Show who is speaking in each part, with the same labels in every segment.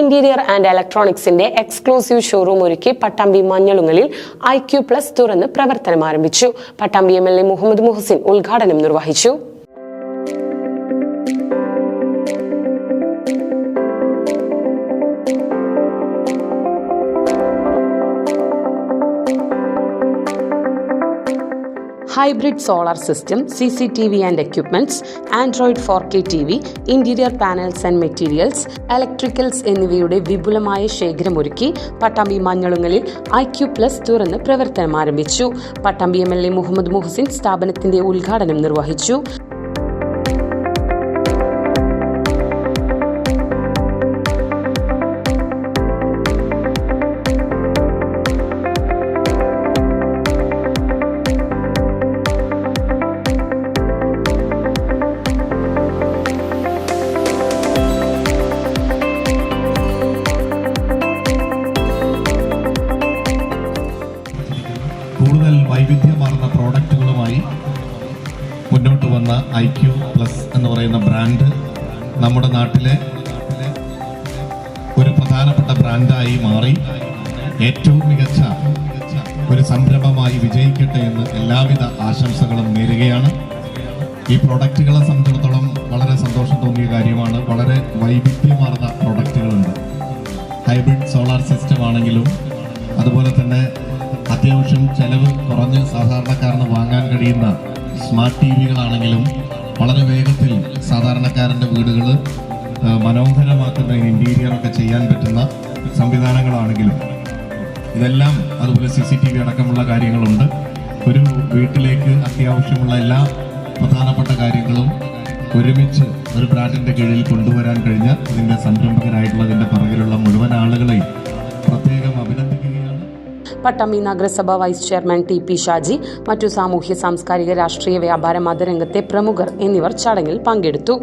Speaker 1: Interior and ഇലക്ട്രോണിക്സിന്റെ exclusive showroom ഒരുക്കി പട്ടാമ്പി മഞ്ഞളുങ്ങലിൽ ഐ ക്യു പ്ലസ് തുറന്ന് പ്രവർത്തനം ആരംഭിച്ചു. Pattambi M L A Muhammad Muhsin ഉദ്ഘാടനം നിർവഹിച്ചു. Hybrid solar system C C T V and equipments android four K T V interior panels and materials electricals എന്നിവയുടെ വിപുലമായ ശേഖരമൊരുക്കി പട്ടാമ്പി മഞ്ഞളുങ്ങലിൽ ഐ ക്യു പ്ലസ് തുറന്ന് പ്രവർത്തനം ആരംഭിച്ചു. Pattambi M L A Muhammad Muhsin സ്ഥാപനത്തിന്റെ ഉദ്ഘാടനം നിർവഹിച്ചു.
Speaker 2: വന്ന ഐ ക്യു പ്ലസ് എന്ന് പറയുന്ന ബ്രാൻഡ് നമ്മുടെ നാട്ടിലെ ഒരു പ്രധാനപ്പെട്ട ബ്രാൻഡായി മാറി. ഏറ്റവും മികച്ച ഒരു സംരംഭമായി വിജയിക്കട്ടെ എന്ന് എല്ലാവിധ ആശംസകളും നേരുകയാണ്. ഈ പ്രൊഡക്റ്റുകളെ സംബന്ധിച്ചിടത്തോളം വളരെ സന്തോഷം തോന്നിയ കാര്യമാണ്. വളരെ വൈവിധ്യമാർന്ന പ്രൊഡക്റ്റുകളുണ്ട് ഹൈബ്രിഡ് സോളാർ സിസ്റ്റം ആണെങ്കിലും അതുപോലെ തന്നെ അത്യാവശ്യം ചെലവ് കുറഞ്ഞ് സാധാരണക്കാരന് വാങ്ങാൻ കഴിയുന്ന സ്മാർട്ട് ടി വികളാണെങ്കിലും വളരെ വേഗത്തിൽ സാധാരണക്കാരന്റെ വീടുകൾ മനോഹരമാക്കുന്ന ഇന്റീരിയറൊക്കെ ചെയ്യാൻ പറ്റുന്ന സംവിധാനങ്ങളാണെങ്കിലും. ഇതെല്ലാം അതുപോലെ സി സി ടി വി അടക്കമുള്ള കാര്യങ്ങളുണ്ട്. ഒരു വീട്ടിലേക്ക് അത്യാവശ്യമുള്ള എല്ലാ പ്രധാനപ്പെട്ട കാര്യങ്ങളും ഒരുമിച്ച് ഒരു ബ്രാൻഡിന്റെ കീഴിൽ കൊണ്ടുവരാൻ കഴിഞ്ഞ ഇതിന്റെ സംരംഭകരായിട്ടുള്ള ഇതിന്റെ പുറകിലുള്ള മുഴുവൻ ആളുകളെയും
Speaker 1: പട്ടാമ്പി നഗരസഭ vice chairman T P Shaji മറ്റു സാമൂഹ്യ സാംസ്കാരിക രാഷ്ട്രീയ വ്യാപാര മതരംഗത്തെ പ്രമുഖർ എന്നിവർ ചടങ്ങിൽ പങ്കെടുത്തു.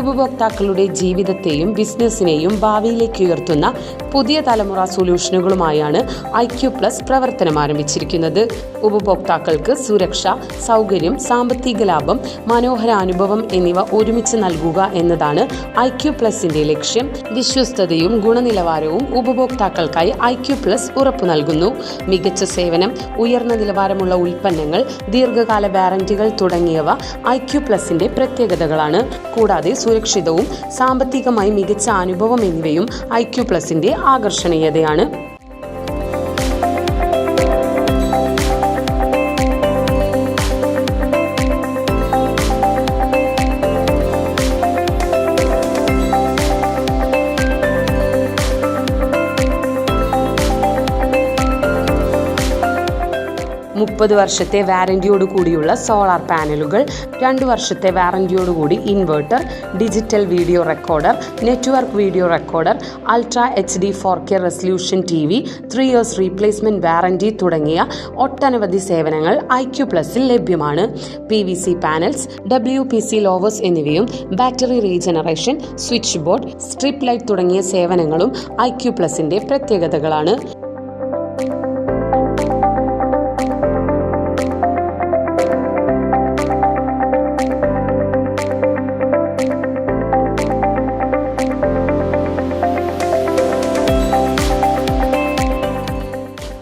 Speaker 1: ഉപഭോക്താക്കളുടെ ജീവിതത്തെയും ബിസിനസിനെയും ഭാവിയിലേക്ക് ഉയർത്തുന്ന പുതിയ തലമുറ സൊല്യൂഷനുകളുമായാണ് ഐ ക്യു പ്ലസ് പ്രവർത്തനം ആരംഭിച്ചിരിക്കുന്നത്. ഉപഭോക്താക്കൾക്ക് സുരക്ഷ സൗകര്യം സാമ്പത്തിക ലാഭം മനോഹര അനുഭവം എന്നിവ ഒരുമിച്ച് നൽകുക എന്നതാണ് ഐ ക്യു പ്ലസിന്റെ ലക്ഷ്യം. വിശ്വസ്തതയും ഗുണനിലവാരവും ഉപഭോക്താക്കൾക്കായി ഐ ക്യു പ്ലസ് ഉറപ്പു നൽകുന്നു. മികച്ച സേവനം ഉയർന്ന നിലവാരമുള്ള ഉൽപ്പന്നങ്ങൾ ദീർഘകാല വാറന്റികൾ തുടങ്ങിയവ ഐ ക്യു പ്ലസിന്റെ പ്രത്യേകതകളാണ്. കൂടാതെ സുരക്ഷിതവും സാമ്പത്തികമായി മികച്ച അനുഭവം എന്നിവയും ഐ ക്യു പ്ലസിന്റെ ആകർഷണീയതയാണ്. മുപ്പത് വർഷത്തെ വാറന്റിയോട് കൂടിയുള്ള സോളാർ പാനലുകൾ രണ്ട് വർഷത്തെ വാറന്റിയോടുകൂടി inverter digital video recorder network video recorder ultra H D four K resolution T V three years replacement warranty തുടങ്ങിയ ഒട്ടനവധി സേവനങ്ങൾ ഐ ക്യു പ്ലസിൽ ലഭ്യമാണ്. P V C panels W P C louvers എന്നിവയും battery regeneration switch board strip light തുടങ്ങിയ സേവനങ്ങളും I Q പ്ലസിന്റെ പ്രത്യേകതകളാണ്.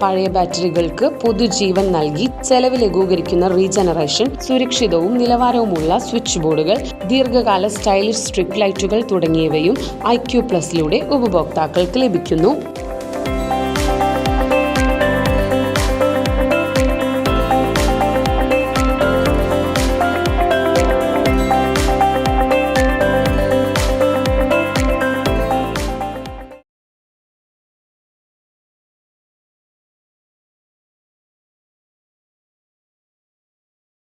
Speaker 1: പഴയ ബാറ്ററികൾക്ക് പുതുജീവൻ നൽകി ചെലവ് ലഘൂകരിക്കുന്ന റീജനറേഷൻ സുരക്ഷിതവും നിലവാരവുമുള്ള സ്വിച്ച് ബോർഡുകൾ ദീർഘകാല സ്റ്റൈലിഷ് സ്ട്രിപ്പ് ലൈറ്റുകൾ തുടങ്ങിയവയും ഐ ക്യു പ്ലസിലൂടെ ഉപഭോക്താക്കൾക്ക് ലഭിക്കുന്നു.